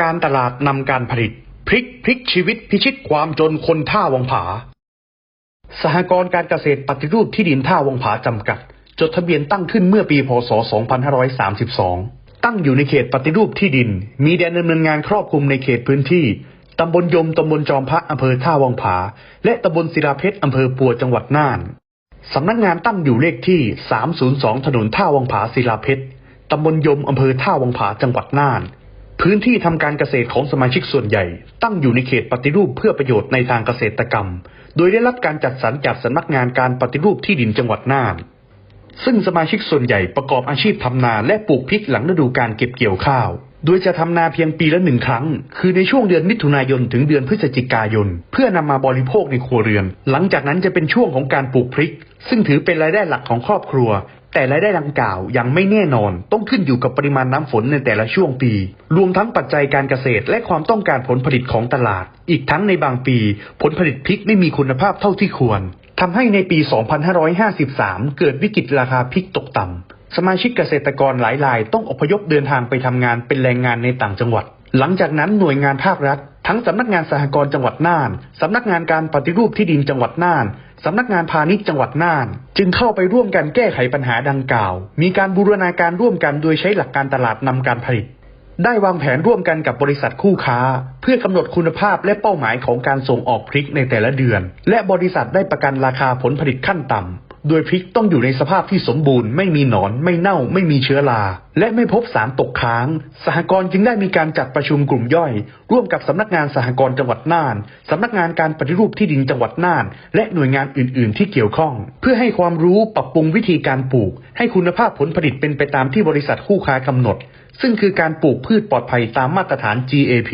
การตลาดนำการผลิต พลิกพลิกชีวิตพิชิตความจนคนท่าวังผา สหกรณ์การเกษตรปฏิรูปที่ดินท่าวังผาจำกัด จดทะเบียนตั้งขึ้นเมื่อปีพศ 2532 ตั้งอยู่ในเขตปฏิรูปที่ดิน มีแดนดำเนินงานครอบคลุมในเขตพื้นที่ตำบลยมตำบลจอมพระอำเภอท่าวังผา และตำบลศิลาเพชรอำเภอปัวจังหวัดน่าน สำนักงานตั้งอยู่เลขที่ 302 ถนนท่าวังผาศิลาเพชร ตำบลยมอำเภอท่าวังผาจังหวัดน่าน พื้นที่ทำการเกษตรของสมาชิกส่วนใหญ่ ตั้งอยู่ในเขตปฏิรูปเพื่อประโยชน์ในทางเกษตรกรรม โดยได้รับการจัดสรรจากสำนักงานการปฏิรูปที่ดินจังหวัดน่าน ซึ่งสมาชิกส่วนใหญ่ประกอบอาชีพทำนาและปลูกพริกหลังฤดูการเก็บเกี่ยวข้าว โดยจะทำนาเพียงปีละหนึ่งครั้ง คือในช่วงเดือนมิถุนายนถึงเดือนพฤศจิกายน เพื่อนำมาบริโภคในครัวเรือน หลังจากนั้นจะเป็นช่วงของการปลูกพริก ซึ่งถือเป็นรายได้หลักของครอบครัว แต่รายได้ดังกล่าวยังไม่แน่นอน ต้องขึ้นอยู่กับปริมาณน้ำฝนในแต่ละช่วงปี รวมทั้งปัจจัยการเกษตรและความต้องการผลผลิตของตลาด อีกทั้งในบางปี ผลผลิตพริกไม่มีคุณภาพเท่าที่ควรทำให้ในปี 2553 เกิดวิกฤตราคาพริกตกต่ำ สมาชิกเกษตรกรหลายรายต้องอพยพเดินทางไปทำงานเป็นแรงงานในต่างจังหวัด หลังจากนั้นหน่วยงานภาครัฐ ทั้งสำนักงานสหกรณ์จังหวัดน่าน สำนักงานการปฏิรูปที่ดินจังหวัดน่าน สำนักงานพาณิชย์จังหวัดน่าน จึงเข้าไปร่วมกันแก้ไขปัญหาดังกล่าว มีการบูรณาการร่วมกันโดยใช้หลักการตลาดนำการผลิต ได้วางแผนร่วมกันกับบริษัทคู่ค้า เพื่อกำหนดคุณภาพและเป้าหมายของการส่งออกพริกในแต่ละเดือน และบริษัทได้ประกันราคาผลผลิตขั้นต่ำ โดยพริกต้องอยู่ในสภาพที่สมบูรณ์ไม่มีหนอน ไม่เน่า ไม่มีเชื้อราและไม่พบสารตกค้าง สหกรณ์จึงได้มีการจัดประชุมกลุ่มย่อย ร่วมกับสำนักงานสหกรณ์จังหวัดน่านสำนักงานการปฏิรูปที่ดินจังหวัดน่าน และหน่วยงานอื่น ๆ ที่เกี่ยวข้อง เพื่อให้ความรู้ปรับปรุงวิธีการปลูก ให้คุณภาพผลผลิตเป็นไปตามที่บริษัทคู่ค้ากำหนด ซึ่งคือการปลูกพืชปลอดภัยตามมาตรฐาน GAP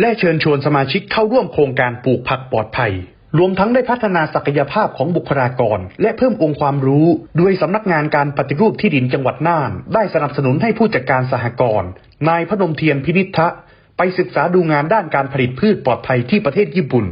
และเชิญชวนสมาชิกเข้าร่วมโครงการปลูกผักปลอดภัย รวมทั้งได้พัฒนาศักยภาพของบุคลากร และเพิ่มองค์ความรู้ ด้วยสำนักงานการปฏิรูปที่ดินจังหวัดน่าน ได้สนับสนุนให้ผู้จัดการสหกรณ์นายพนมเทียนพินิษฐะไปศึกษาดูงานด้านการผลิตพืชปลอดภัยที่ประเทศญี่ปุ่น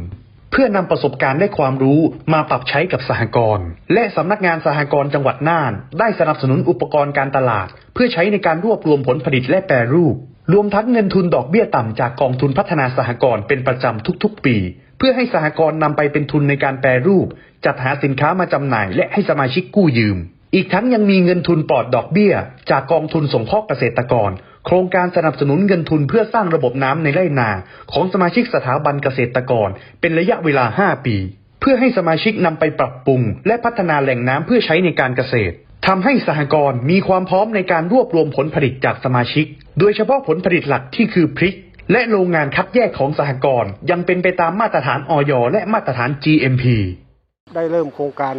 เพื่อนำประสบการณ์และความรู้มาปรับใช้กับสหกรณ์และสำนักงานสหกรณ์จังหวัดน่าน ได้สนับสนุนอุปกรณ์การตลาด เพื่อใช้ในการรวบรวมผลผลิตและแปรรูป รวมทั้งเงินทุนดอกเบี้ยต่ำจากกองทุนพัฒนาสหกรณ์เป็นประจำทุกๆ ปี พื่อให้สหกรณ์นำไปเป็นทุนในการแปรรูป จัดหาสินค้ามาจำหน่าย และให้สมาชิกกู้ยืม อีกทั้งยังมีเงินทุนปลอดดอกเบี้ย จากกองทุนสงเคราะห์เกษตรกร โครงการสนับสนุนเงินทุนเพื่อสร้างระบบน้ำในไร่นา ของสมาชิกสถาบันเกษตรกร เป็นระยะเวลา 5 ปี เพื่อให้สมาชิกนำไปปรับปรุง และพัฒนาแหล่งน้ำเพื่อใช้ในการเกษตรทำให้สหกรณ์มีความพร้อมในการรวบรวมผลผลิตจากสมาชิก โดยเฉพาะผลผลิตหลักที่คือพริก และโรงงานคัดแยกของสหกรณ์ยังเป็นไปตามมาตรฐานออยและมาตรฐาน GMP ได้เริ่มโครงการ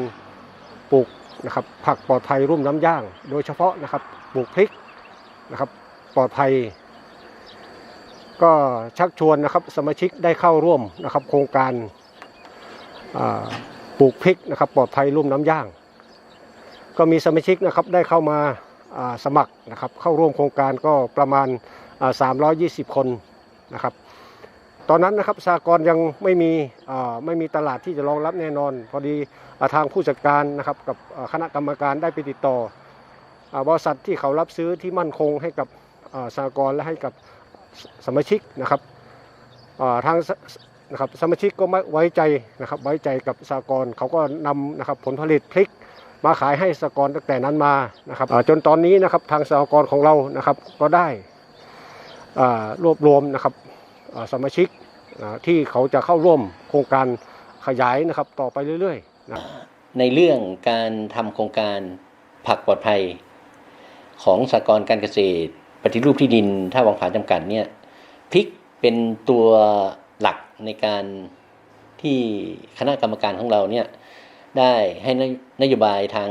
ปลูกนะครับผักปลอดภัยร่วมน้ำย่าง โดยเฉพาะนะครับปลูกพริกนะครับปลอดภัย ก็ชักชวนนะครับสมาชิกได้เข้าร่วมนะครับโครงการปลูกพริกนะครับปลอดภัยร่วมน้ำย่าง ก็มีสมาชิกนะครับได้เข้ามาสมัครนะครับเข้าร่วมโครงการก็ประมาณอ่า320 คน นะครับ ตอนนั้นนะครับสากรยังไม่มีไม่มีตลาดที่จะรองรับแน่นอน พอดีอาทางผู้จัดการนะครับกับคณะกรรมการได้ไปติดต่ออบริษัทที่เขารับซื้อที่มั่นคงให้กับอ่าสากรและให้กับสสมาชิกนะครับทางสนะครับสมาชิกก็ไม่ไว้ใจนะครับไว้ใจกับสากรเขาก็นำนะครับผลผลิตพริกมาขายให้สากรตั้งแต่นั้นมานะครับจนตอนนี้นะครับทางสากรของเรานะครับก็ได้ รวบรวมนะครับสมาชิกที่เขาจะเข้าร่วมโครงการขยายนะครับต่อไปเรื่อยๆนะในเรื่องการทำโครงการผักปลอดภัย ของสหกรการเกษตร ปฏิรูปที่ดินท่าวังผาจำกัดเนี่ยพริกเป็นตัวหลักในการที่คณะกรรมการของเราเนี่ยได้ให้นนโยบายทาง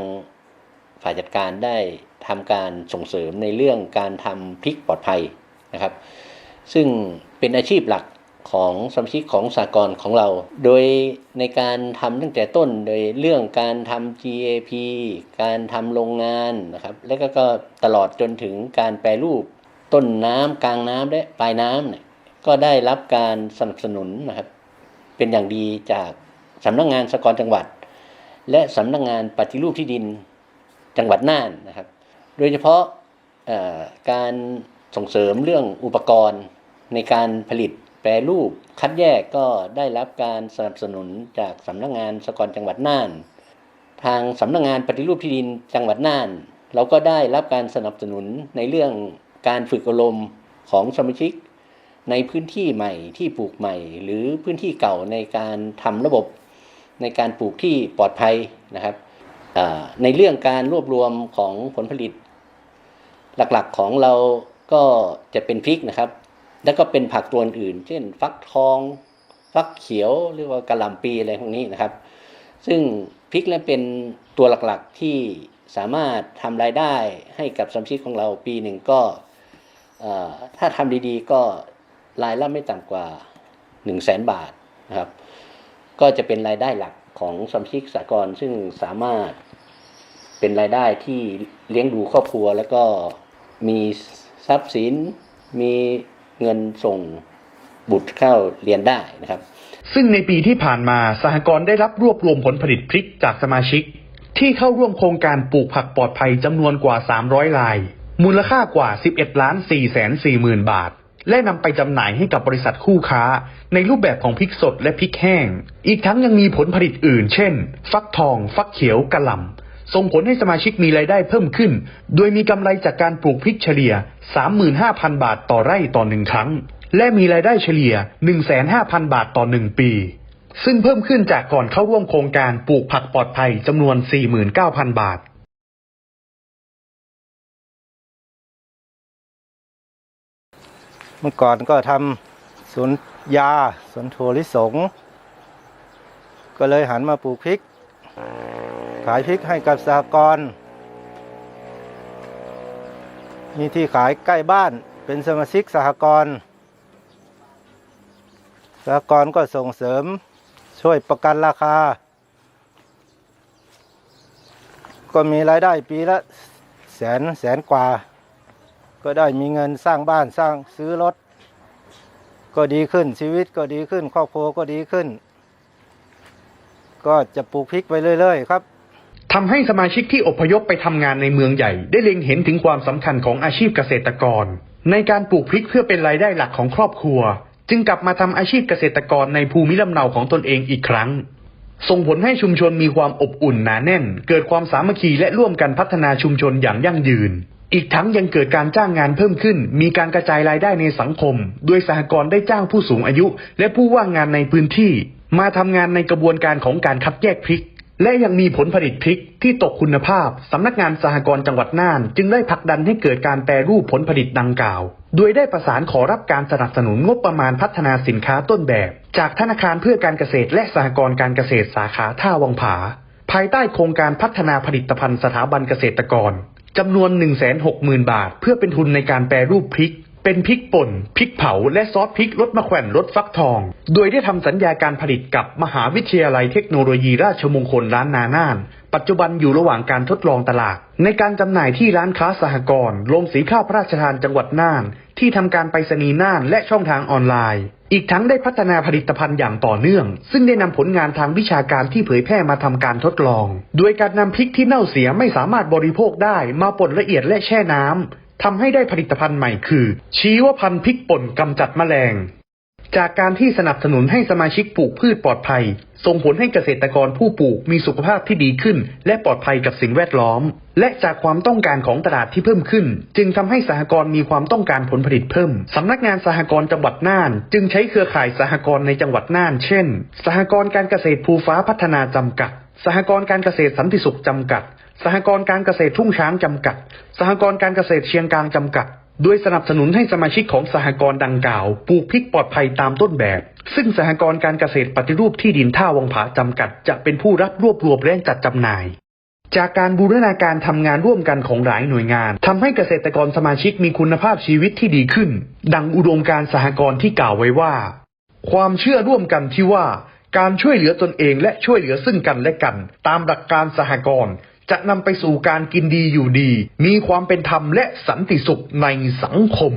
ฝ่ายจัดการได้ทำการส่งเสริมในเรื่องการทำพริกปลอดภัย นะครับ ซึ่งเป็นอาชีพหลักของสมาชิกของสากลของเรา โดยในการทำตั้งแต่ต้นโดยเรื่องการทำ GAP การทำโรงงานนะครับ และก็ก็ตลอดจนถึงการแปรรูปต้นน้ำกลางน้ำและปลายน้ำเนี่ยก็ได้รับการสนับสนุนนะครับ เป็นอย่างดีจากสำนักงานสหกรณ์จังหวัด และสำนักงานปฏิรูปที่ดินจังหวัดน่านนะครับ โดยเฉพาะการ ส่งเสริมเรื่องอุปกรณ์ในการผลิตแปรรูปคัดแยกก็ได้รับการสนับสนุนจากสำนักงานสกรจังหวัดน่าน ทางสำนักงานปฏิรูปที่ดินจังหวัดน่าน เราก็ได้รับการสนับสนุนในเรื่องการฝึกอบรมของสมาชิก ในพื้นที่ใหม่ที่ปลูกใหม่ หรือพื้นที่เก่าในการทำระบบในการปลูกที่ปลอดภัยนะครับในเรื่องการรวบรวมของผลผลิต หลักๆของเรา ก็จะเป็นพริกนะครับ แล้วก็เป็นผักตัวอื่น เช่น ฟักทอง ฟักเขียวหรือว่ากระหล่ำปีอะไรพวกนี้นะครับ ซึ่งพริกนั้นเป็นตัวหลักๆที่สามารถทำรายได้ให้กับสมาชิกของเราปีหนึ่งก็ถ้าทำดีๆ ก็รายละไม่ต่ำกว่า 1 0 0 0 0แสนบาทนะครับ ก็จะเป็นรายได้หลักของสมาชิกสากลซึ่งสามารถเป็นรายได้ที่เลี้ยงดูครอบครัว แล้วก็มี ทรัพย์สินมีเงินส่งบุตรเข้าเรียนได้นะครับ ซึ่งในปีที่ผ่านมาสหกรณ์ได้รับรวบรวมผลผลิตพริกจากสมาชิก ที่เข้าร่วมโครงการปลูกผักปลอดภัยจำนวนกว่า 300ราย มูลค่ากว่า 11ล้าน4แสน4หมื่นบาท และนำไปจำหน่ายให้กับบริษัทคู่ค้า ในรูปแบบของพริกสดและพริกแห้ง อีกทั้งยังมีผลผลิตอื่น เช่น ฟักทอง ฟักเขียวกะหล่ำ ส่งผลให้สมาชิกมีรายได้เพิ่มขึ้น โดยมีกำไรจากการปลูกพริกเฉลี่ย 35,000 บาทต่อไร่ต่อหนึ่งครั้ง และมีรายได้เฉลี่ย 15,000 บาทต่อหนึ่งปี ซึ่งเพิ่มขึ้นจากก่อนเข้าร่วมโครงการปลูกผักปลอดภัยจำนวน 49,000 บาทเมื่อก่อนก็ทำสวนยาสวนถั่วลิสง ก็เลยหันมาปลูกพริก ขายพริกให้กับสหกรณ์มีที่ขายใกล้บ้านเป็นสมาชิกสหกรณ์สหกรณ์ก็ส่งเสริมช่วยประกันราคา ก็มีรายได้ปีละแสนแสนกว่า ก็ได้มีเงินสร้างบ้านสร้างซื้อรถ ก็ดีขึ้นชีวิตก็ดีขึ้น ครอบครัวก็ดีขึ้น ก็จะปลูกพริกไปเรื่อย ๆ ครับ ทำให้สมาชิกที่อพยพไปทำงานในเมืองใหญ่ ได้เล็งเห็นถึงความสำคัญของอาชีพเกษตรกร ในการปลูกพริกเพื่อเป็นรายได้หลักของครอบครัว จึงกลับมาทำอาชีพเกษตรกรในภูมิลำเนาของตนเองอีกครั้ง ส่งผลให้ชุมชนมีความอบอุ่นหนาแน่น เกิดความสามัคคีและร่วมกันพัฒนาชุมชนอย่างยั่งยืน อีกทั้งยังเกิดการจ้างงานเพิ่มขึ้น มีการกระจายรายได้ในสังคม โดยสหกรณ์ได้จ้างผู้สูงอายุ และผู้ว่างงานในพื้นที่ มาทำงานในกระบวนการของการคัดแยกพริก และยังมีผลผลิตพริกที่ตกคุณภาพ สำนักงานสหกรณ์จังหวัดน่าน จึงได้ผลักดันให้เกิดการแปรรูปผลผลิตดังกล่าว โดยได้ประสานขอรับการสนับสนุนงบประมาณพัฒนาสินค้าต้นแบบ จากธนาคารเพื่อการเกษตรและสหกรณ์การเกษตรสาขาท่าวังผา ภายใต้โครงการพัฒนาผลิตภัณฑ์สถาบันเกษตรกรจำนวน 160,000 บาท เพื่อเป็นทุนในการแปรรูปพริก เป็นพริกป่น พริกเผา และซอสพริกรสมะแขวนรสฟักทอง โดยได้ทำสัญญาการผลิตกับมหาวิทยาลัยเทคโนโลยีราชมงคลล้านนาน่าน ปัจจุบันอยู่ระหว่างการทดลองตลาด ในการจำหน่ายที่ร้านค้าสหกรณ์โรงสีข้าวพระราชทานจังหวัดน่าน ที่ทำการไปรษณีย์น่านและช่องทางออนไลน์ อีกทั้งได้พัฒนาผลิตภัณฑ์อย่างต่อเนื่อง ซึ่งได้นำผลงานทางวิชาการที่เผยแพร่มาทำการทดลอง โดยการนำพริกที่เน่าเสียไม่สามารถบริโภคได้มาป่นละเอียดและแช่น้ำ ทำให้ได้ผลิตภัณฑ์ใหม่คือ ชีวพันธุ์พริกป่นกำจัดแมลง จากการที่สนับสนุนให้สมาชิกปลูกพืชปลอดภัย ส่งผลให้เกษตรกรผู้ปลูกมีสุขภาพที่ดีขึ้น และปลอดภัยกับสิ่งแวดล้อม และจากความต้องการของตลาดที่เพิ่มขึ้น จึงทำให้สหกรณ์มีความต้องการผลผลิตเพิ่มสำนักงานสหกรณ์จังหวัดน่าน จึงใช้เครือข่ายสหกรณ์ในจังหวัดน่าน เช่น สหกรณ์การเกษตรภูฟ้าพัฒนาจำกัด สหกรณ์การเกษตรสันติสุขจำกัด สหกรณ์การเกษตรทุ่งช้างจำกัด สหกรณ์การเกษตรเชียงกลางจำกัดโดยสนับสนุนให้สมาชิกของสหกรณ์ดังกล่าวปลูกพริกปลอดภัยตามต้นแบบ ซึ่งสหกรณ์การเกษตรปฏิรูปที่ดินท่าวังผาจำกัด จะเป็นผู้รับรวบรวมและจัดจำหน่าย จากการบูรณาการทำงานร่วมกันของหลายหน่วยงานทำให้เกษตรกรสมาชิกมีคุณภาพชีวิตที่ดีขึ้น ดังอุดมการสหกรณ์ที่กล่าวไว้ว่า ความเชื่อร่วมกันที่ว่า การช่วยเหลือตนเองและช่วยเหลือซึ่งกันและกัน ตามหลักการสหกรณ์ จะนำไปสู่การกินดีอยู่ดี มีความเป็นธรรมและสันติสุขในสังคม